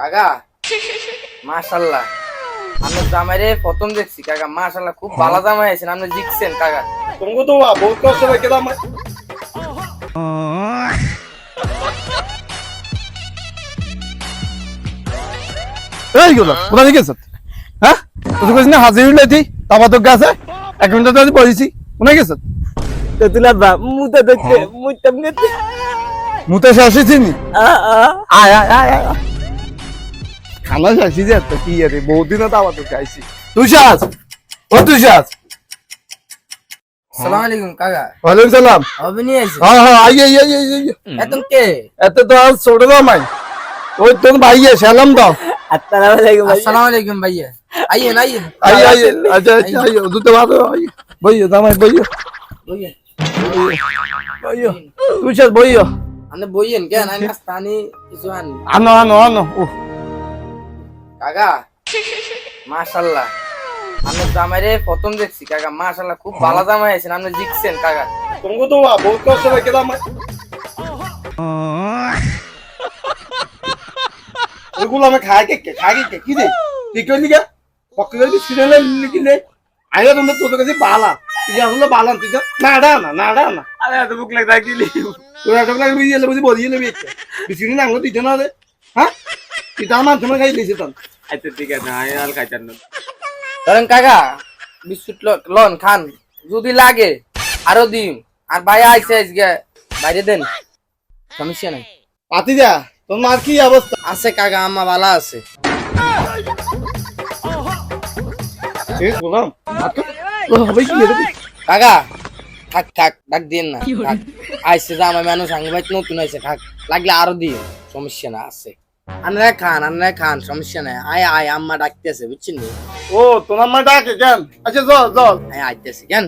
কাকা মাশাল্লাহ আমি জামাইরে প্রথম দেখছি কাকা মাশাল্লাহ খুব ভালো জামাই আছেন আপনি জিতছেন কাকা। তোমাকে তো বহুত কষ্ট হয়ে গেলাম এই গুলো কোথা থেকে গেছত হ্যাঁ? তুই কইছিস না হাজির তাবা তো গাছে? এক মিনিট তো বসেছি। কোথায় গেছত তেতুলা বা মুতা দেখতে মুতাম নেতে মুতে আ আ। খানা শেষই যে তো কি আরে বহুদিন তো খাইছি তুষাস ও তুষাস সালাম আলাইকুম কাকা। ওয়ালাইকুম সালাম। হবে আইছে? হ্যাঁ হ্যাঁ আই আই আই আই এত কে? এত তো আর ছোট দাম আই ওই তোর ভাইয়ে সালাম দাও আসসালামু আলাইকুম ভাই আসসালামু আলাইকুম ভাইয়া। আইয়েন আইয়েন। আই আই আচ্ছা আচ্ছা আই দুটো ভালো আই বইও দামাই বইও বইয়েন বইও তুষাস বইও আপনি বইয়েন কেন? আমি নাস্তা আনি কিছু আনি। আনো আনো আনো ও কাকা মাশাল্লাহ আমি জামাইরে প্রথম দেখছি কাকা মাশাল্লাহ খুব ভালো জামাই আছেন আপনি জিতছেন কাকা। তোমাকে তো বহুত কষ্ট হয়ে গেলাম ওইগুলো আমি খাই কে কে খাই কে কি রে? কি কইলি কে পক্কে যদি সিরিয়ালে লিখি নে আইলে তোমরা তোদের কাছে বালা। তুই আসলে বালা তুই না ডা না না ডা না। আরে এত বুক লাগতা কিলি তুই একটা লাগে বুঝি এলে বুঝি নেবি বিসিনি না তুই রে। হ্যাঁ? তোমার তখন আচ্ছা ঠিক আছে আমি আর খাইতাম না। ধরেন কাকা বিস্কুট লন খান যদি লাগে আরও দিন আর ভাই আইসে আজকে বাইরে দেন। সমস্যা নাই। পাতি যা তোর কি অবস্থা? আছে কাকা আম্মা ভালো আছে। বললাম কাকা থাক থাক ডাক দিন না। আইসে যা আমার মানুষ আঙ্গি ভাই নতুন আইসে থাক লাগলে আরও দিন সমস্যা না আছে। আনরা খান আনরা খান সমস্যা নাই। আয় আয় আম্মা ডাকতেছে বুঝছেন নি? ও তোমার মা ডাকে কেন? আচ্ছা চল চল আয় আইতেছে কেন?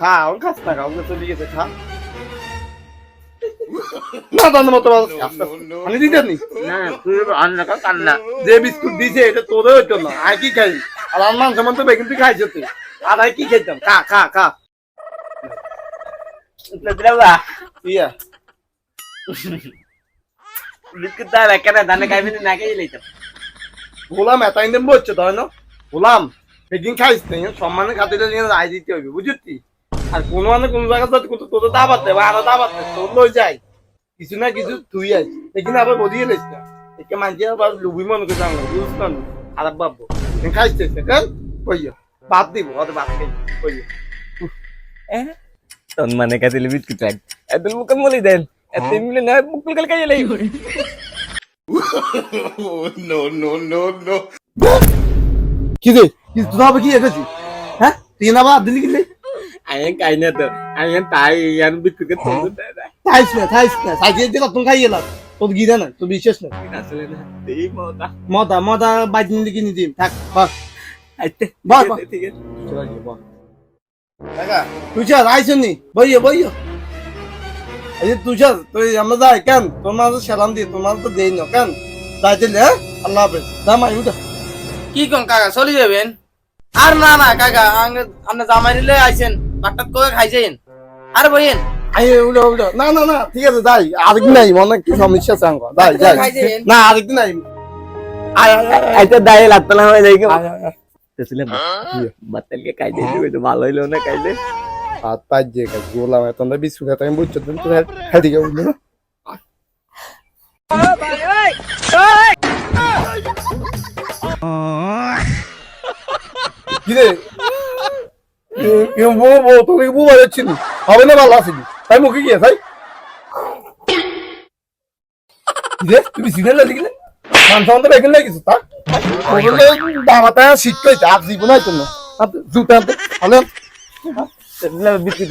খা ওর খাস না খা ওকে চলে গেছে খা। না দান মতো আমি দিতে নি। না তুই অন্য কাউ কান্না যে বিস্কুট দিছে এটা তোদের হইতো না আর কি খাই? আর আমার মাংস মাংস বেগুন তুই খাইছ তুই। আর কি খাইতাম? খা খা খা। ইয়া। দানে না খাই লইতাম গোলাম এত ইন্দেম বলছে তাই না গোলাম বেগুন খাইছ নাই সম্মানের খাতিরে দিতে হবে বুঝলি আর কোনো মানে কোনো জায়গা যাতে তোদের দাবাত দেবে আরও দাবাত দেবে তোর লই যাই কিছু না কিছু তুই আস এখানে আবার বদিয়ে লেছ না। একে মানছে আবার লুবি মনে করে জানো বুঝ না খারাপ ভাববো। খাইছে কেন? বাদ দিব ওদের বাদ খাই তোর কাতিলে বিস্কুট রাখ। এত মুখ মলি দেন। না কাল খাই লই কি রে কি তুই হবে কি এসেছি হ্যাঁ তুই না বাদ দিলি কি রে আমি খাই না তো আমি তাই ইয়ান তোর দাদা থাইস না থাইস না সাইকেল দিয়ে তুই খাই এলাম তোর গিরা না তোর বিশ্বাস না আসলে না এই মজা মদা মদা বাইক নিলে কিনে দিম থাক বাস আইতে বাহ। ঠিক আছে কাকা তুষার আইসো নি বইয় বইয় এই যে তুষার তুই আমরা যাই কেন? সালাম দিয়ে তোমার তো দেই না কেন? যাই দিলে হ্যাঁ? আল্লাহ হাফেজ। উঠা। কি কোন কাকা চলে যাবেন? আর না না কাকা আপনি জামাই নিলে আইছেন বাট্টাত করে খাইছেন। আর বইয়েন? না না না ঠিক আছে যাই। আরেকদিন নাই মনে কি সমস্যা আছে আমার যাই যাই। না আরেকদিন নাই আইতে দাই লাগতলা হয়ে যাই বাতালকে খাই ভালো হইল না খাইলে? হাত পাঁচ যে কাজ গোলাম এত না বিস্কুট এত আমি বুঝছ, তুমি তো হ্যাঁ ঠিক আছে না কি রে বো বো তোকে বো বাজাচ্ছি নি? হবে না ভালো আসিনি তাই মুখে গিয়ে, তাই? কি রে তুমি সিরিয়াল লিখলে মান সম্বন্ধে রেখে লাগিস তা দামাতা শিখতে হয়েছে আর জীবন হয়তো না জুতা ভালো তেতুলা বিস্কুট